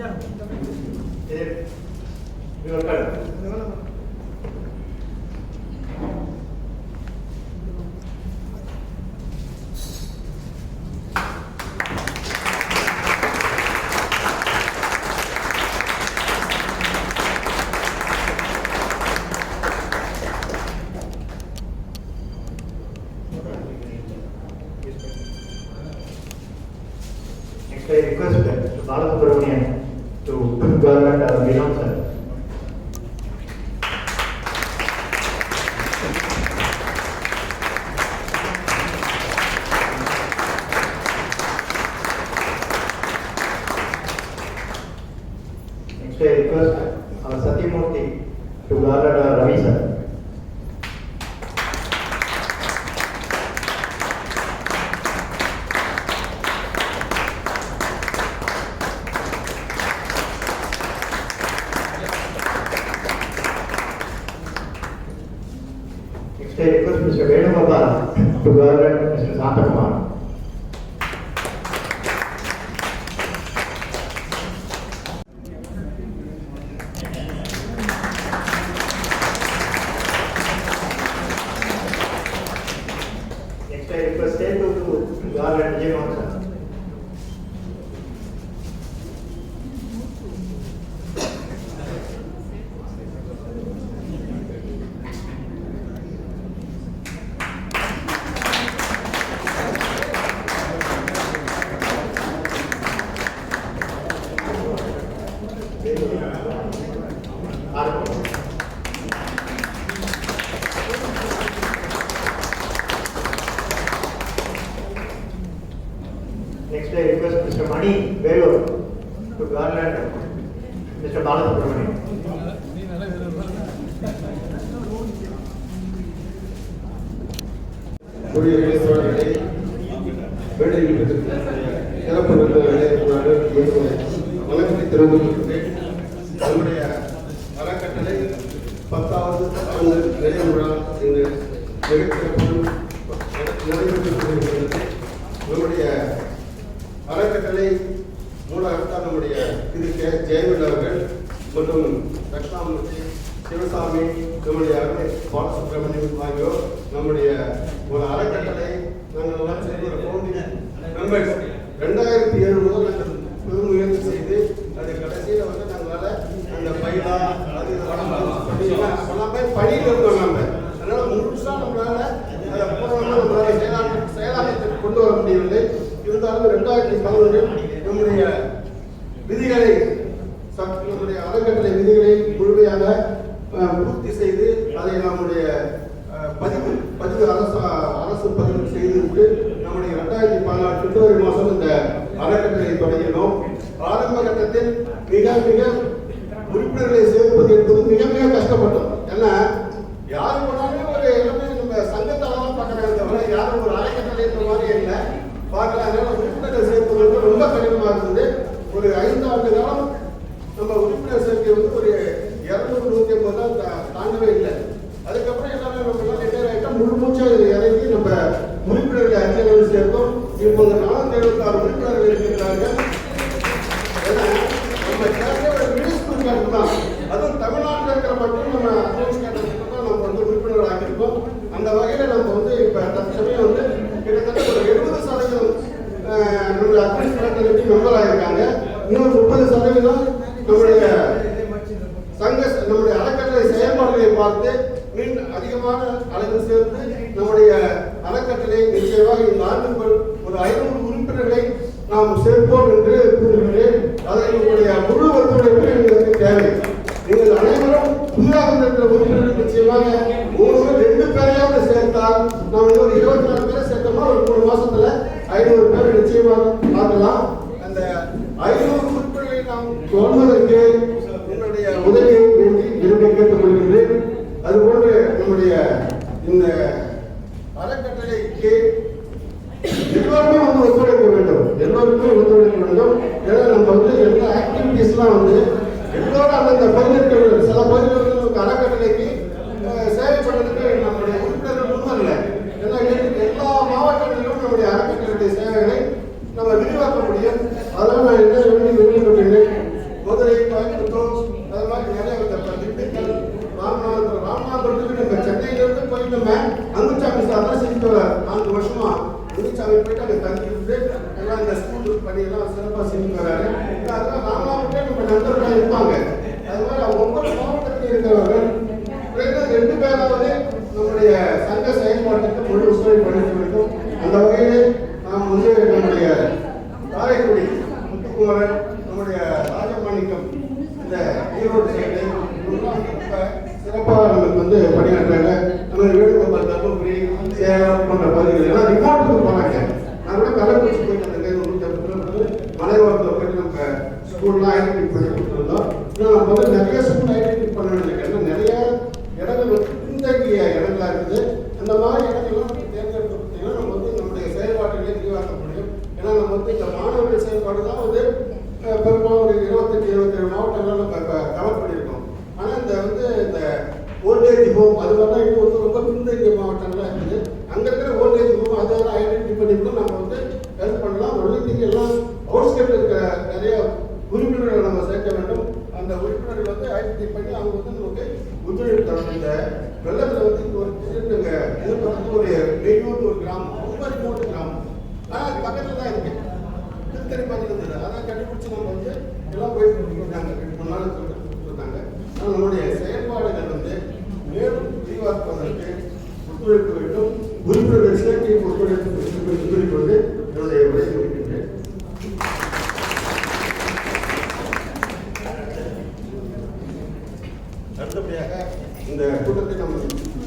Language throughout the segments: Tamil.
I request that Bala tu, I request Mr. Venugopal to government Mr. Santakumar. Arco. Next, I request Mr. Mani Velo to garland Mr. Balasubramanian. ஊழியர்களே தோழர்களே மேடையில் சிறப்பு விருந்தினர்களே உங்களுடன் வணக்கத்தை மூலகத்தான் நம்முடைய திரு கே. ஜெயவேல் அவர்கள் மற்றும் தட்சிணாமூர்த்தி சிவசாமி நம்முடைய அருமை பாலசுப்ரமணியம் ஆகியோர் நம்முடைய ஒரு அறக்கட்டளை நாங்கள் எல்லாம் சேர்ந்து ஒரு ரெண்டாயிரத்தி ஏழு முதல் நாங்கள் பெருமுயற்சி செய்து அது கடைசியில் வந்து நாங்களால அந்த பைலா அது எல்லாமே பணியில் இருந்தோம் இருந்தாலும் ரெண்டாயிரத்தி பதினொன்றில் நம்முடைய விதிகளை நம்முடைய அறக்கட்டளை விதிகளை முழுமையாக பூர்த்தி செய்து அதை நம்முடைய பதிவு பதிவு அரசு அரசு பதிவு செய்துவிட்டு நம்முடைய ரெண்டாயிரத்தி பதினாறு பிப்ரவரி மாதம் இந்த அறக்கட்டளை தொடங்கினோம். ஆரம்ப கட்டத்தில் மிக மிக உறுப்பினர்களை சேர்ப்பது என்பது மிக மிக கஷ்டப்பட்டோம். ஏன்னா யாரு போனாலும் ஒரு எல்லாமே நம்ம சங்கத்தால பார்க்கறாங்க தவிர யாரும் ஒரு அறக்கட்டளை மாதிரி இல்லை பார்க்கல அதனால உறுப்பினர்கள் சேர்ப்பது வந்து ரொம்ப கடினமா இருந்தது ஒரு ஐந்து ஆண்டு காலம் நம்ம உறுப்பினர் சேர்க்கை வந்து ஒரு இரநூறு நூற்றி ஐம்பது தான் தாங்கவே தாண்டவே இல்லை. அதுக்கப்புறம் எல்லாமே நம்ம எல்லாம் ரிட்டையர் ஆகிட்டா முழு மூச்சா இறங்கி நம்ம உறுப்பினர்களை அறிஞர்கள் சேர்த்தோம். இப்போது நானூத்தி எழுபத்தி ஆறு உறுப்பினர்கள் இருக்கின்றார்கள் நம்ம கேட்கிற ஒரு கேட்டு தான். அதுவும் தமிழ்நாட்டில் இருக்கிற மட்டும் நம்ம அட்வான்ஸ் கேட்டதுக்கு தான் நம்ம வந்து உறுப்பினர் ஆகியிருக்கோம் அந்த வகையில் நம்ம வந்து இப்போ தற்சமயம் வந்து இன்னொரு முப்பது சதவீதம் நம்முடைய சங்க நம்முடைய அறக்கட்டளை செயல்பாடுகளை பார்த்து மீன் அதிகமான அளவில் சேர்த்து நம்முடைய அறக்கட்டளை நிச்சயமாக இந்த ஆண்டு ஒரு ஐநூறு உறுப்பினர்களை நாம் சேர்ப்போம் என்று கூறுகிறேன். அதை உங்களுடைய முழு ஒத்துழைப்பு எங்களுக்கு தேவை. நீங்கள் அனைவரும் புதிதாக இருக்கிற உறுப்பினர்கள் நிச்சயமாக மூணு ரெண்டு பேரையாவது சேர்த்தால் நாம் இன்னொரு இருபத்தி நாலு பேரை சேர்த்தோம்னா ஒரு மூணு மாசத்துல ஐநூறு பேரை நிச்சயமாக பார்க்கலாம். அந்த ஐநூறு உறுப்பினர்களை நாம் சொல்வதற்கு உங்களுடைய உதவியை வேண்டி விரும்பி கேட்டுக்கொள்கிறேன் அதுபோன்று நம்முடைய இந்த போயிட்டு போயிட்டோமே அங்குச்சாமி சார் தான் செஞ்சுட்டு நான்கு வருஷமா அங்குச்சாமி போயிட்டு அங்கே தங்கி இருந்து எல்லாம் இந்த ஸ்கூல் படி எல்லாம் சிறப்பாக செஞ்சு வராரு அதெல்லாம் நாங்களாம் நம்ம நண்பர்களாக இருப்பாங்க. அது மாதிரி ஒவ்வொரு மாவட்டத்தில் இருக்கிறவர்கள். ரெண்டு பேராவது நம்முடைய சங்க செயல்பாட்டுக்கு முழு உசுரை பண்ணிட்டு இருக்கும் அந்த வகையில் நாம் வந்து நம்முடைய காரைக்குடி முத்துக்குமரன் நம்முடைய ராஜமாணிக்கம் இந்த ஈரோடு சைடு சிறப்பாக நமக்கு வந்து பணியாற்ற சேலம் போன்ற பகுதிகள் எல்லாம் ரிமோட்டுக்கு போனாங்க. நான் கூட கள்ளக்குறிச்சி போயிட்டு அந்த நூற்றி ஐம்பது மலைவாரத்தில் போயிட்டு நம்ம ஸ்கூல்லாம் ஐடென்டிஃபை பண்ணி கொடுத்துருந்தோம். இன்னும் நம்ம வந்து நிறைய ஸ்கூல் ஐடென்டிஃபை பண்ண வேண்டியது நிறைய இடங்கள் பின்தங்கிய இடங்களா இருக்குது. அந்த மாதிரி இடங்கள்லாம் நம்ம தேர்ந்தெடுத்து நம்ம வந்து நம்முடைய செயல்பாட்டிலே விரிவாக்க முடியும். ஏன்னா நம்ம வந்து இந்த மாணவர்கள் செயல்பாடு தான் வந்து பெரும்பாலும் ஒரு இருபத்தஞ்சு இருபத்தேழு மாவட்டங்கள் நம்ம கவர் பண்ணியிருக்கோம். ஆனால் இந்த வந்து இந்த ஓல்டேஜ் ஹோம் அது மாதிரிலாம் இன்னும் வந்து ரொம்ப பின்தங்கிய மாவட்டங்களாக இருக்குது அங்கே இருக்கிற ஓல்டேஜ் ஹோம் அதெல்லாம் ஐடென்டிஃபை பண்ணி கூட நம்ம வந்து ஹெல்ப் பண்ணலாம் ஒலிம்பிக் ஹவுஸ் அவுட்ஸ்கேட் இருக்கிற நிறைய உறுப்பினர்களை நம்ம சேர்க்க வேண்டும். அந்த உறுப்பினர்கள் வந்து ஐடென்டிஃபை பண்ணி அவங்க வந்து நமக்கு ஒத்துழைப்பு தரணும். இந்த வெள்ளத்தில் வந்து இங்க ஒரு திருட்டுங்க இது ஒரு வெளியூர் ஒரு கிராமம். ரொம்ப ரிமோட் கிராமம். ஆனால் அது பக்கத்தில் தான் இருக்கு. திருத்தணி பக்கத்தில் இருந்தது அதான் கண்டுபிடிச்சி நம்ம வந்து எல்லாம் போயிட்டு இருக்காங்க. ரெண்டு மூணு நாள் கொடுத்துருந்தாங்க ஆனால் நம்முடைய செயல்பாடுகள் வந்து மேலும் விரிவாக்குவதற்கு ஒத்துழைப்பு வேண்டும் உறுப்பினர்கள் சேர்க்கை ஒத்துழைப்பு கூறிக்கொண்டு என்னுடைய உரையை முடிக்கின்றேன் அடுத்தபடியாக இந்த கூட்டத்தை நம்ம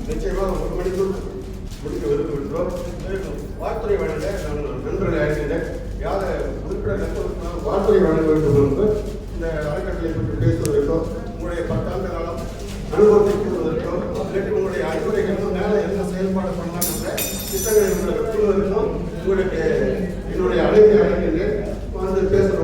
நிச்சயமாக ஒரு மணிக்குள் முடிக்க விரும்புகின்றோம் மேலும் வார்த்தை வழங்க நான் நண்பர்களை அழைக்கின்றேன் யார உறுப்பினர் வார்த்தை வழங்க வேண்டும் என்று இந்த அறக்கட்டளை பற்றி பேசுவதற்கோ உங்களுடைய பத்தாண்டு காலம் அனுபவத்தை கூறுவதற்கோ இல்லாட்டி உங்களுடைய அறிவுரைகளும் மேலே என்ன செயல்பாடு பண்ணலாம் என்ற திட்டங்களை உங்களை கூறுவதற்கும் உங்களுக்கு என்னுடைய அழைப்பை அழைக்கின்றேன் வந்து பேசுகிறோம்